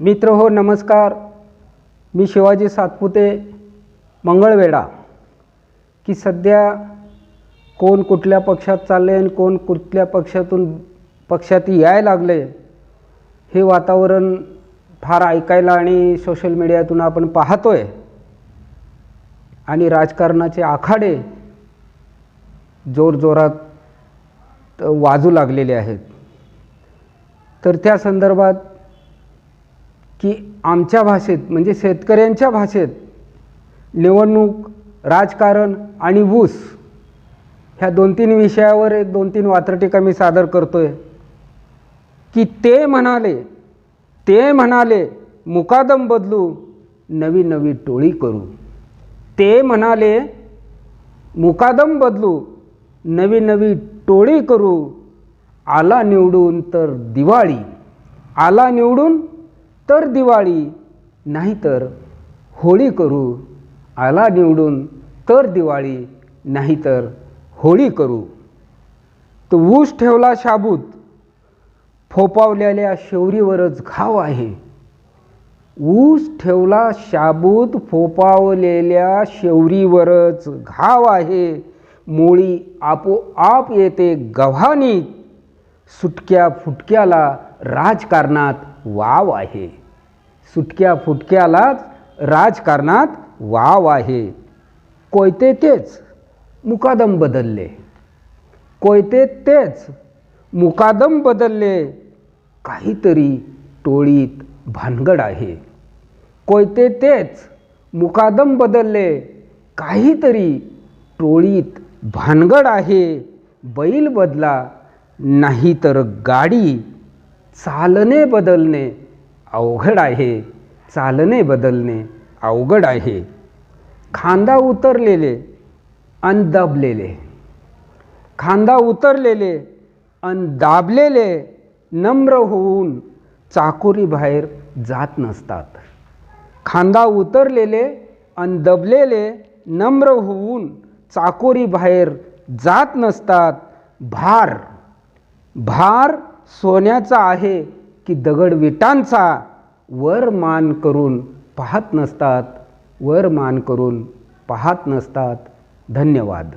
मित्र हो नमस्कार. मी शिवाजी सातपुते मंगळवेढा. की सध्या कोण कुठल्या पक्षात चालले आणि कोण कुठल्या पक्षातून पक्षात याय लागले हे वातावरण फार ऐकायला आणि सोशल मीडियातून आपण पाहतोय. आणि राजकारणाचे आखाडे जोरजोरात वाजू लागलेले आहेत. तर त्या संदर्भात की आमच्या भाषेत म्हणजे शेतकऱ्यांच्या भाषेत निवडणूक राजकारण आणि ऊस ह्या दोन तीन विषयावर एक दोन तीन वात्रटिका मी सादर करतोय. की ते म्हणाले ते म्हणाले मुकादम बदलू नवी नवी टोळी करू. ते म्हणाले मुकादम बदलू नवी नवी टोळी करू. आला निवडून तर दिवाळी. आला निवडून तर दिवाळी नाहीतर होळी करू. आला निवडून तर दिवाळी नाहीतर होळी करू. तो ऊस ठेवला शाबूत फोपावलेल्या शेवरीवरच घाव आहे. ऊस ठेवला शाबूत फोपावलेल्या शेवरीवरच घाव आहे. मुळी आपोआप येते गव्हाणीत. सुटक्या फुटक्याला राजकारणात वाव आहे. सुटक्या फुटक्यालाच राजकारणात वाव आहे. कोयते तेच मुकादम बदलले. कोयते तेच मुकादम बदलले. काहीतरी टोळीत भानगड आहे. कोयते तेच मुकादम बदलले. काहीतरी टोळीत भानगड आहे. बैल बदला नाही तर गाडी चालणे बदलणे. अवघड आहे चालणे बदलणे अवघड आहे. खांदा उतरलेले अन दबलेले. खांदा उतरलेले अन दाबलेले नम्र होऊन चाकोरी बाहेर जात नसतात. खांदा उतरलेले अन दबलेले नम्र होऊन चाकोरी बाहेर जात नसतात. भार भार सोन्याचा आहे की दगड विटांचा वर मान करून पाहत नसतात वर मान करून पाहत नसतात. धन्यवाद.